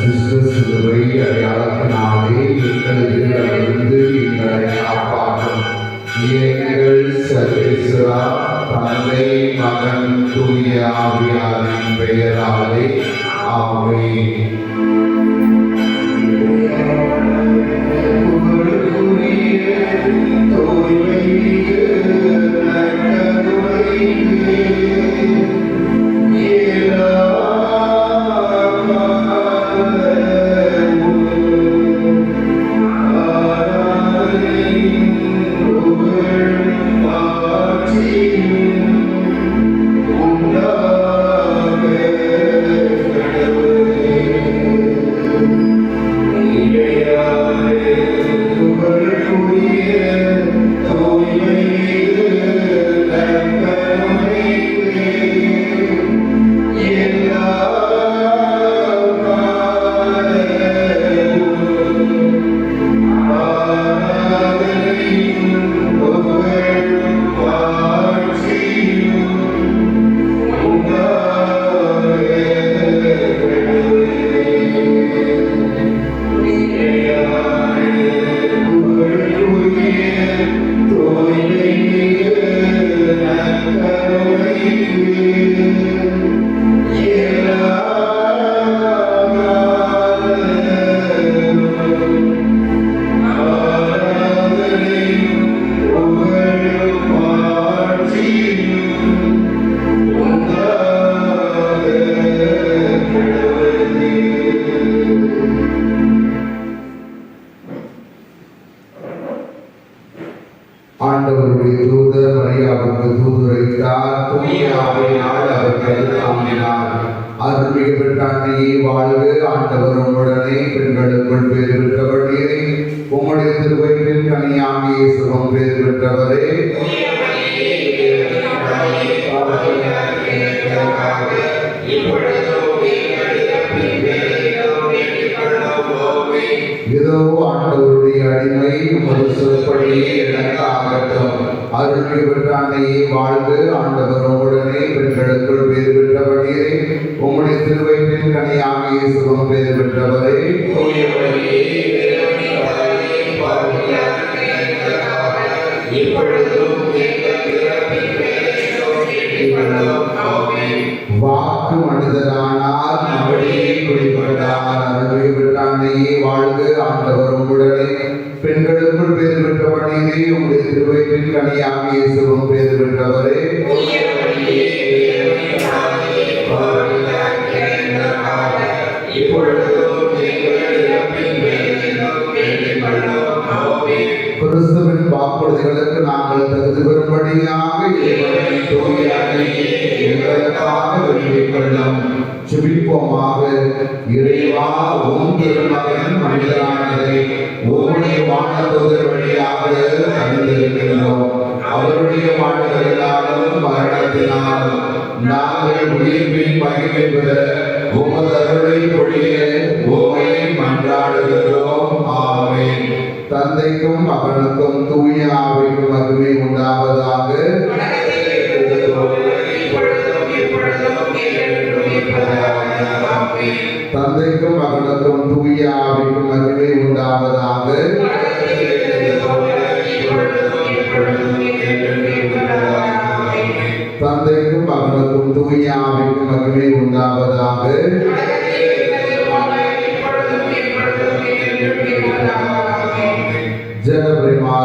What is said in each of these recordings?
பரிசுத்த சிலுவை அடையாளத்தினாலே எங்களிடமிருந்து எங்களை காப்பாற்றும். எங்கள் சர்வேஸ்வரா தந்தை மகன் தூய ஆவியாரின் பெயராலே ஆமே ஆண்டவருடைய தூதர் மரியாவுக்கு தூதுரைத்தார். துணியாவினால் அவர் அவர்கள் அருள்மிகு பெற்றாண்டியை வாழ்வு ஆண்டவர் உடனே பெண்களுக்குள் பேர் பெற்றவர்களே உம்முடைய திருவயிற்றில் கனியாகிய சுகம் பேர் பெற்றவரே. இப்பொழுது இதோ ஆண்டவருடைய அடிமை உமது சொற்படியே எனக்கு ஆகட்டும் அருள்மிகு பெற்றாண்டையே வாழ்ந்து ஆண்டவர் உடனே பெண்களுக்குள் பேர் பெற்றவர்களே உம்முடைய திருவயிற்றின் கனியாகிய சுகம் பேர் பெற்றவரே. வாக்கு மனிதனானார்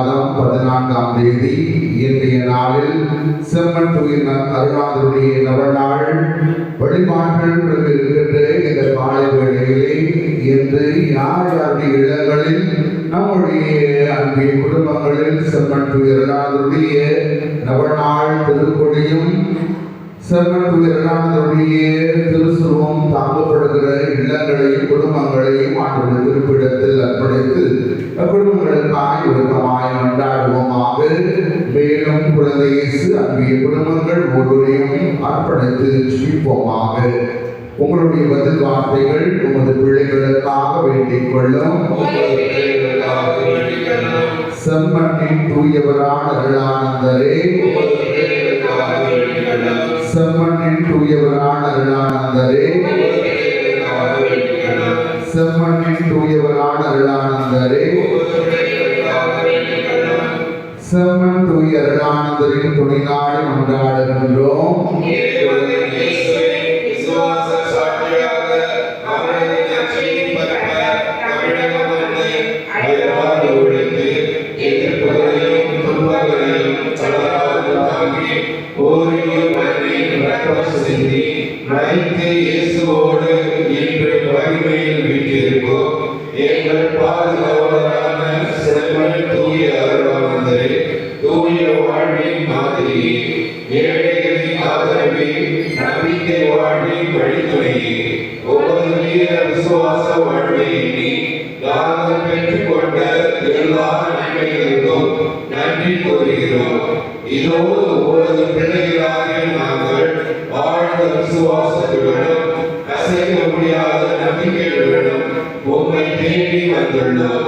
மாதம் பதினான்காம் தேதி இன்றைய நாளில் செம்மன் துயினர் அருணாதருடைய நவநாள் வழிபாடுகள் இருக்கின்ற இந்த காலை வேளையிலே இன்று யார் யாருடைய இடங்களில் நம்முடைய அன்பிய குடும்பங்களில் செம்மன் துயரலாதருடைய நவநாள் திருக்கொடியும் செம்மன் துயரலாதருடைய திருசுருவம் தாங்கப்படுகிற இல்லங்களையும் குடும்பங்களையும் ஆண்டுடைய குறிப்பிடத்தில் அர்ப்பணித்து குடும்பங்களுக்காய் ஒழுக்கமாய் கொண்டாடுவோமாக மேலும் குழந்தை இயேசு அன்பிய குடும்பங்கள் ஒவ்வொருவரையும் அர்ப்பணித்து ஜீவிப்போமாக உங்களுடைய பதில் வார்த்தைகள் உமது பிள்ளைகளுக்காக வேண்டிக் கொள்ளும். செம்மண்ணின் தூயவரான அருளானந்தரே செம்மண்ணின் தூயவரான அருளானந்தரே தூயவரான அருளானந்தரே செம்மன் தூய அருளானந்தரின் துணைநாடு கொண்டாடுகின்றோம் இயேசுவோடு இன்று வறுமையில் வீட்டிருக்கோம் எங்கள் பாதுகாவலரான செம்மன் தூய அருளானந்தரே தூய வாழ்வின் மாதிரியே ஏழைகளின் ஆதரவே நம்பிக்கை வாழ்வின் வழித்துணையே ஒவ்வொரு வீர விசுவாச வாழ்வை எண்ணி தாங்கள் பெற்றுக்கொண்ட எல்லா நன்மைகளுக்கும் நன்றி கூறுகிறோம். இதோ வாழ்ந்த விசுவாசத்துடனும் அசைக்க முடியாத நம்பிக்கையுடனும் உம்மை தேடி வந்துள்ளோம்.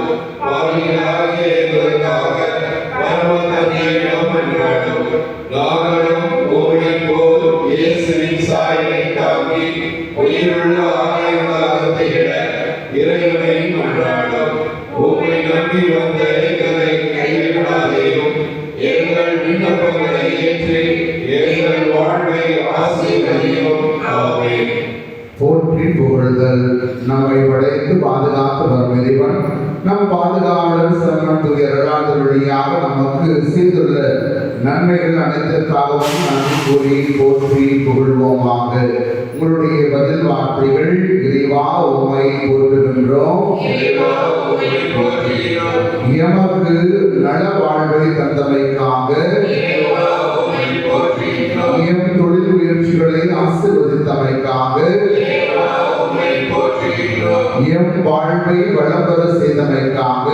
நமக்கு செய்துள்ள நன்மைகள் அனைத்திற்காகவும் நன்றி கூறி போற்றி புகழ்வோமாக உங்களுடைய பதில் வார்த்தைகள் இறைவா உண்மை போற்றுகின்றோம். எமக்கு நல வாழ்வை தந்தமைக்காக. எம் தொழில் முயற்சிகளை ஆசீர்வதித்தமைக்காக. எம் வாழ்வை வளம் பெற செய்தமைக்காக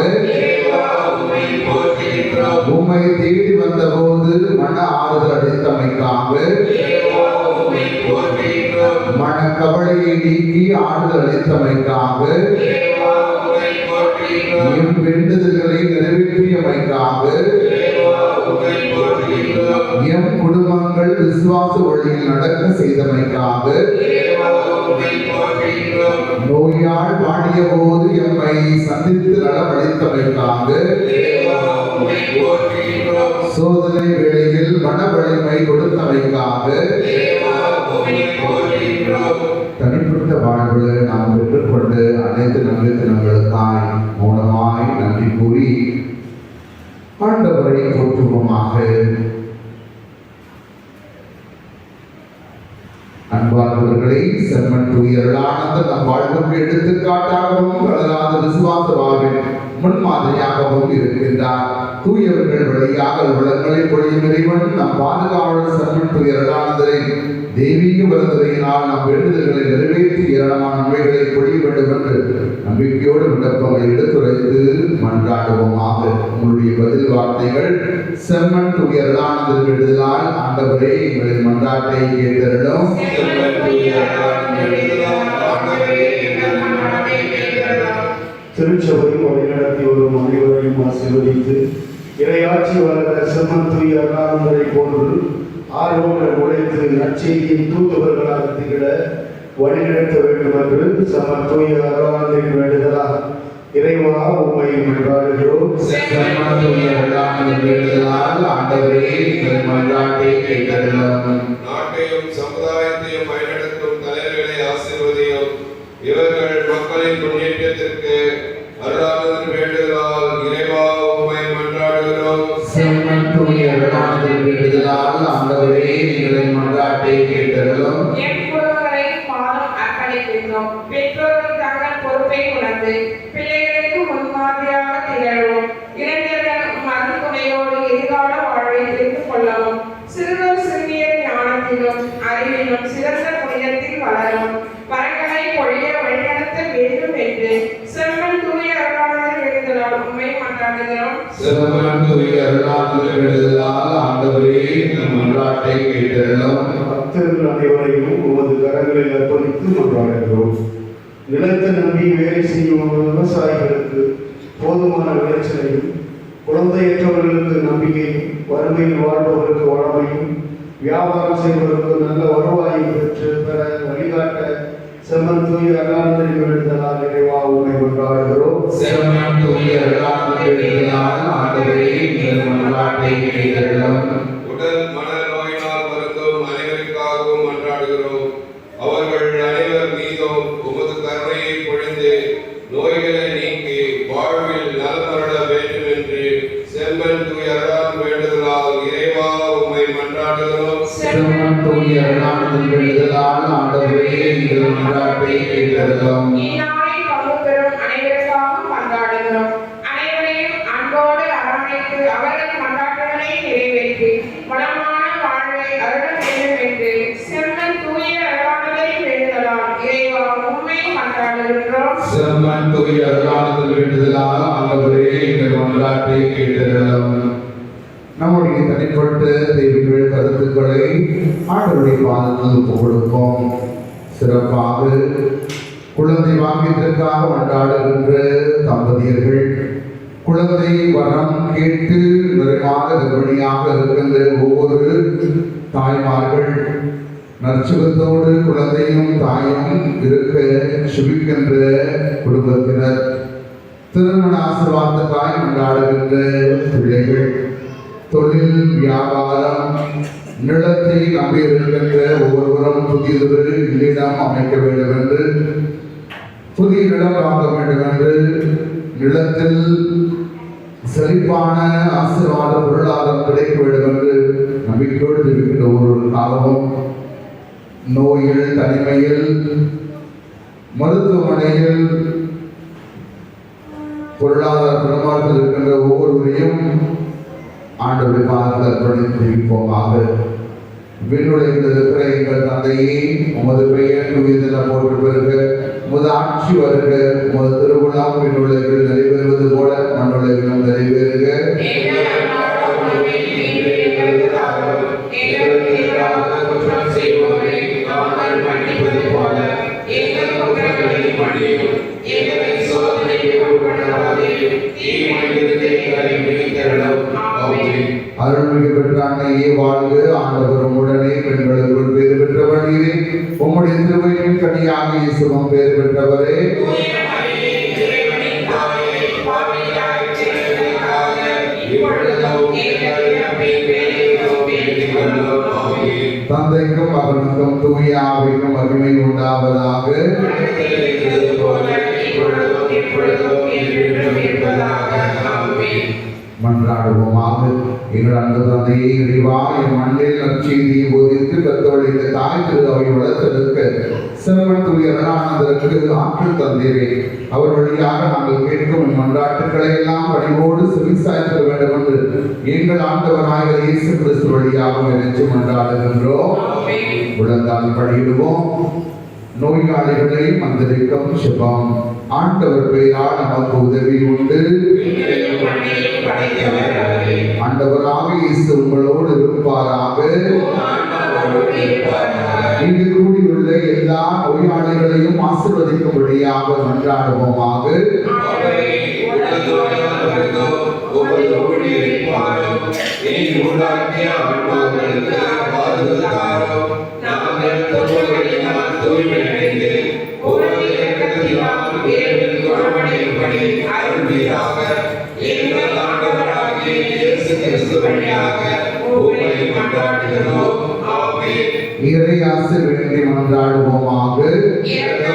மன ஆறுதல் மன நீக்கி ஆறுதல் அளித்தமைக்காக இறைவா, வேண்டுதல்களை நிறைவேற்றியமைக்காக எம் குடும்பங்கள் விசுவாச வழியில் நடக்க செய்தமைக்காக நோயால் பாடிய போது எம்மை சந்தித்து நலமளித்தமைக்காக சோதனை வேளையில் மன வலிமை கொடுத்தமைக்காக தனிப்பட்ட வாழ்வில் நாம் பெற்றுக்கொண்டு அனைத்து நல்ல தினங்களுக்காய் மூலமாய் நன்றி கூறி ஆண்டவரை போற்றுவோமாக அன்பார்ந்தவர்களை செம்மன் தூயர்களானந்த நம் வாழ்வுக்கு எடுத்துக்காட்டாகவும் வளராத விசுவாச வாழ்வின் முன்மாதிரியாகவும் இருக்கின்றார். தூயவர்கள் வழியாக உலகங்களை பொழியும் இறைவன் நம் பாதுகாவலர் செம்மன் தூயர்களானதரின் தெய்வீக வருதுறையினால் நம் வேண்டுதல்களை நிறைவேற்றி ஏராளமான நன்மைகளை பொழிய வேண்டும் என்று நம்பிக்கையோடு விண்ணப்பங்களை எடுத்துரைத்து மன்றாடுவோமாக. உங்களுடைய பதில் வார்த்தைகள் செம்மன் துயரலானதற்கு விடுதலால் ஆண்டவரே எங்களின் மன்றாட்டை கேட்டருளும். திருச்சபையும் வழிநடத்தி வரும் அனைவரையும் ஆசீர்வதித்து இறையாட்சி வளர செம்மன் தூய அருளானந்தரை போன்று ஆர்வங்கள் உழைத்து நற்செய்தியின் தூதுவர்களாக திகழ வழிநடத்த வேண்டும் என்று செம்மன் தூய அருளானந்தரின் வேண்டுதலாக இறைவா உண்மை ஆண்டவரே கேட்டருளும் நாட்டையும் சமுதாயத்தையும் வழிநடத்தும் தலைவர்களை ஆசீர்வதியும். இவர்கள் மக்களின் முன்னேற்றத்திற்கு அருளாளர் வேண்டுதலால் இறைவா உண்மை மன்றாடுகிறோம். செம்மன் துயரலானதற்கு எழுதலால் ஆண்டவரே எங்களின் மன்றாட்டை கேட்டருளும் எப்பொருவரை பாடம் அர்ப்பணிக்கின்றோம் பெற்றோர்கள் தங்கள் பொறுப்பை உணர்ந்து பிள்ளைகளுக்கு முன்மாதிரியாக திகழவும் இளைஞர்கள் மறுதுணையோடு எதிர்கால வாழ்வை தெரிந்து கொள்ளவும் சிறுவர் சிறுமியர் ஞானத்திலும் அறிவிலும் சிறந்த புனிதத்தில் வளரும் வரங்களை பொழிய வழிநடத்த வேண்டும் என்று செம்மன் தூய அருளாளர் எழுதலாம் உண்மை மன்றாடுகிறோம் செம்மன் துயரலானதற்கு எழுதலால் ஆண்டவரே எங்களின் மன்றாட்டை கேட்டருளும் பக்தர்கள் அனைவரையும் உமது கரங்களில் அர்ப்பணித்து மன்றாடுகிறோம் நிலத்தை நம்பி வேலை செய்யும் விவசாயிகளுக்கு போதுமான விளைச்சலையும் குழந்தையற்றவர்களுக்கு நம்பிக்கையும் வறுமையில் வாழ்பவர்களுக்கு வளமையும் வியாபாரம் செய்வதற்கு நல்ல வருவாயை பெற்று பெற வழிகாட்ட செம்மன் தூய் அருளானந்தரின் விழுந்தனால் இறைவா உண்மை கொண்டாடுகிறோம் செம்மன் தூய அருளானந்தரினால் ஆண்டவரே எங்கள் மன்றாட்டை கேட்டருளும் இந்நாளில் பங்கு பெறும் அனைவருக்காகவும் கொண்டாடுகிறோம் அனைவரையும் அன்போடு அரவணைத்து அவர்கள் மன்றாட்டுகளை நிறைவேற்றி வளமான வாழ்வை அருள வேண்டும் என்று செம்மன் தூய அருளானதை வேண்டுதலால் இறைவா உண்மை கொண்டாடுகின்றோம் செம்மன் தூய அருளானந்தன் வேண்டுதலால் ஆண்டவரே எங்கள் மன்றாட்டை கேட்டருளும். நம்முடைய தனிப்பட்ட தெய்வங்கள் கருத்துக்களை ஆண்டவருடைய ஒப்புக் கொடுப்போம். சிறப்பாக குழந்தை வாங்கியதற்காக கொண்டாடுகின்ற தம்பதியர்கள் குழந்தை வரம் கேட்டு நிறைவாக கர்ப்பிணியாக இருக்கின்ற ஒவ்வொரு தாய்மார்கள் நற்சுகத்தோடு குழந்தையும் தாயும் இருக்க சுபிக்கின்ற குடும்பத்தினர் திருமண ஆசிர்வாதத்தாய் கொண்டாடுகின்ற பிள்ளைகள் தொழில் வியாபாரம் நிலத்தை நம்பியிருக்கின்ற ஒவ்வொருவரும் புதியதொரு இல்லிடம் அமைக்க வேண்டும் என்று புதிய நிலம் வாங்க வேண்டும் என்று நிலத்தில் செழிப்பான ஆசீர்வாத பொருளாதாரம் கிடைக்க வேண்டும் என்று நம்பிக்கையோடு இருக்கின்ற ஒரு காலமும் நோயில் தனிமையில் மருத்துவமனையில் பொருளாதார பிரமாதத்தில் இருக்கின்ற ஒவ்வொருவரையும் ஆண்டவருடைய பாதத்தில் அர்ப்பணித்து ஜெபிப்போமாக விண்ணுலகில் எங்கள் தந்தையே உமது பெயர் உயிரில் போட்டு பெறுக. உமது ஆட்சி வருக. உமது திருவிழாம் விண்ணுலகில் நிறைவேறுவது போல மண்ணுலகில் தந்தைக்கும் மகனுக்கும் தூய ஆவிக்கும் மகிமை உண்டாவதாக. மன்றாடுவோமாக. எங்கள் அன்பு தந்தையை இறைவா என் மண்ணில் நற்செய்தியை போதித்து கத்தோழித்த தாய் திரு அவை வளர்த்தெடுக்க சிறுவன் துறை அருளானந்தருக்கு ஆற்றல் தந்தீரே. அவர் வழியாக நாங்கள் கேட்கும் மன்றாட்டுக்களை எல்லாம் வடிவோடு செவிசாய்த்திட வேண்டும் என்று எங்கள் ஆண்டவராக இயேசு கிறிஸ்து வழியாக நினைச்சு மன்றாடுகின்றோம். உழந்தால் படியிடுவோம் நோயாளிகளை மந்திரிக்கும் சுபம் ஆண்டவர் பெயரால் நமக்கு உதவி உண்டு. ஆண்டவராக இயேசு உங்களோடு இருப்பாராக. இங்கு கூடியுள்ள எல்லா நோயாளிகளையும் ஆசிர்வதிக்கும்படியாக மன்றாடுவோமாக. அவரை உள்ளதோடால் வருந்தோம் உண்டாக்கிய ஆன்மாக்களுக்கு இறை ஆசை வேண்டி மன்றாடுவோமாக சென்ற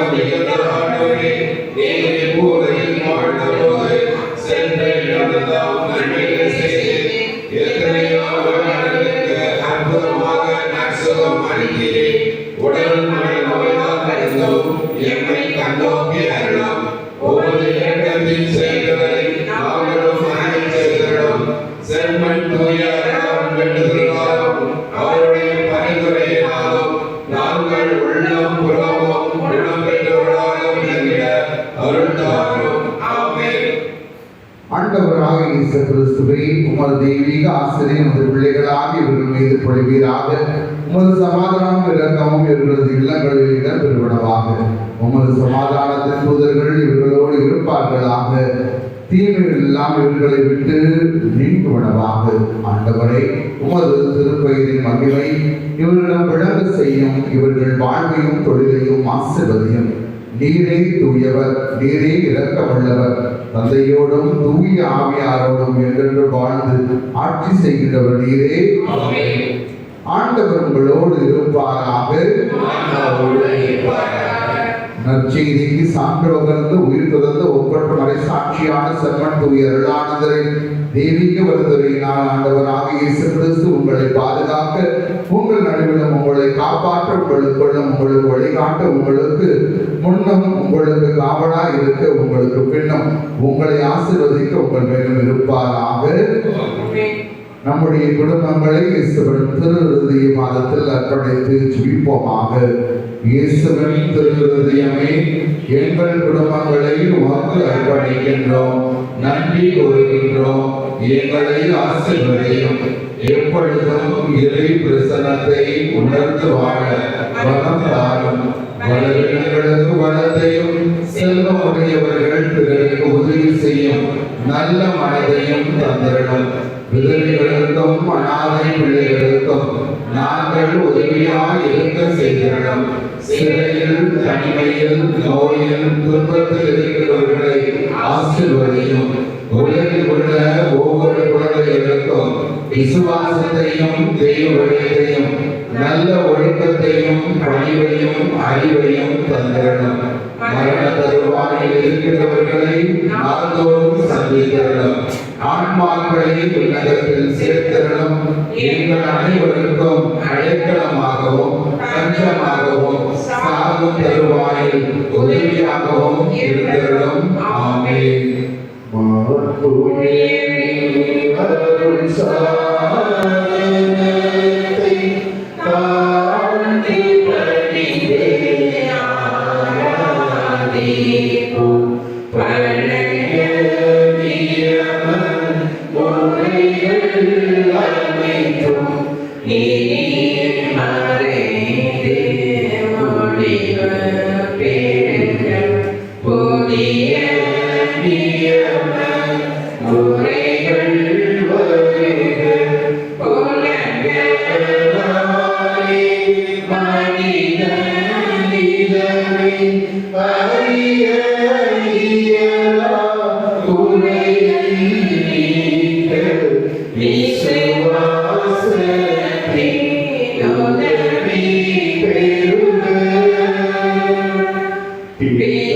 தீமைகள் எல்லாம் இவர்களை விட்டு நீங்குவனவாக ஆண்டவரை உமது திருப்பெயரின் மகிமை இவர்களிடம் விளங்க செய்யும் இவர்கள் வாழ்வையும் தொழிலையும் ஆசிர்வதியும். நீரே தூயவர் நீரே இரக்கமுள்ளவர். தந்தையோடும் தூய ஆவியாரோடும் என்றென்று வாழ்ந்து ஆட்சி செய்கின்றவர் நீரே. ஆண்டவர் உங்களோடு இருப்பாராக. நற்செய்திக்கு சான்று உகர்ந்து உயிர் துறந்து ஒப்பற்ற மறை சாட்சியான செம்மன் தூய அருளானந்தரின் தெய்வீக வருதுறையினால் ஆண்டவராக இயேசு கிறிஸ்து உங்களை பாதுகாக்க உங்கள் நடுவிலும் உங்களை காப்பாற்ற உங்களுக்குள்ளும் உங்களுக்கு வழிகாட்ட உங்களுக்கு முன்னும் உங்களுக்கு காவலாய் இருக்க உங்களுக்கு பின்னும் உங்களை ஆசிர்வதிக்க உங்கள் மேலும் இருப்பாராக. நம்முடைய குடும்பங்களை இயேசுவின் திரு மாதத்தில் அர்ப்பணித்து ஜீவிப்போமாக இயேசுவின் திருஹிருதயமே எங்கள் குடும்பங்களை உமக்கு அர்ப்பணிக்கின்றோம். நன்றி கூறுகின்றோம். எங்களை ஆசிர்வதையும். எப்பொழுதும் இறை பிரசனத்தை உணர்ந்து வாழ வளம் தாரும். வளர்களுக்கு வளத்தையும் செல்வமுடையவர்கள் பிறருக்கு உதவி செய்யும் நல்ல மனதையும் தந்திரணும் விதவைகளுக்கும் அனாதை பிள்ளைகளுக்கும் நாங்கள் உதவியாய் இருக்க செய்திருக்கிறோம் சிறையில் தனிமையில் நோயில் துன்பத்தில் இருக்கிறவர்களை ஆசீர்வதியும். உலகில் உள்ள ஒவ்வொரு குழந்தைகளுக்கும் விசுவாசத்தையும் தெய்வத்தையும் நல்ல ஒழுக்கத்தையும் பணிவையும் அறிவையும் தந்திரணும். மரண தருவாயில் இருக்கிறவர்களை நாள்தோறும் சந்தித்திரணும். ஆன்மாக்களை உலகத்தில் சேர்த்திரணும். எங்கள் அனைவருக்கும் அடைக்கலமாகவும் தஞ்சமாகவும் சாகும் தருவாயில் உதவியாகவும் இருக்கிறோம் ஆமேன். அருள் சாதனத்தை P.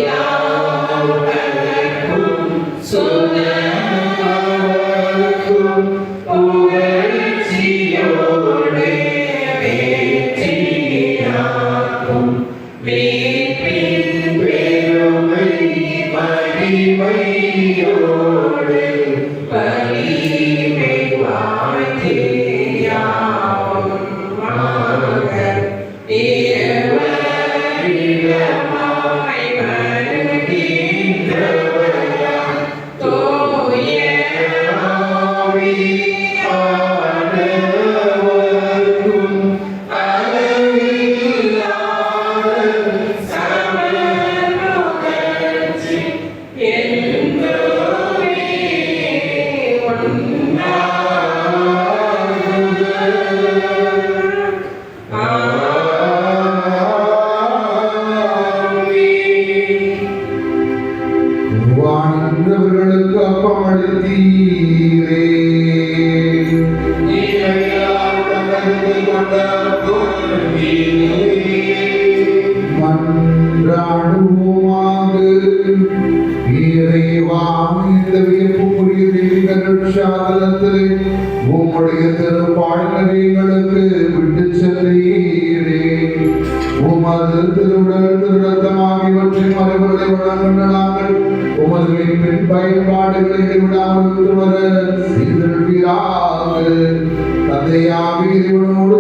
உம்முடைய திருப்பாடல்களை எங்களுக்கு விட்டு சென்றீரே. உமது திருவுடல் திருடத்தமாக ஆகியவற்றை மறுபடி வழங்குகின்ற நாங்கள் உமது மீட்பின் பயன்பாடுகளை விடாமல் தொடர செய்திருக்கிறார்கள். தந்தையாக இறைவனோடு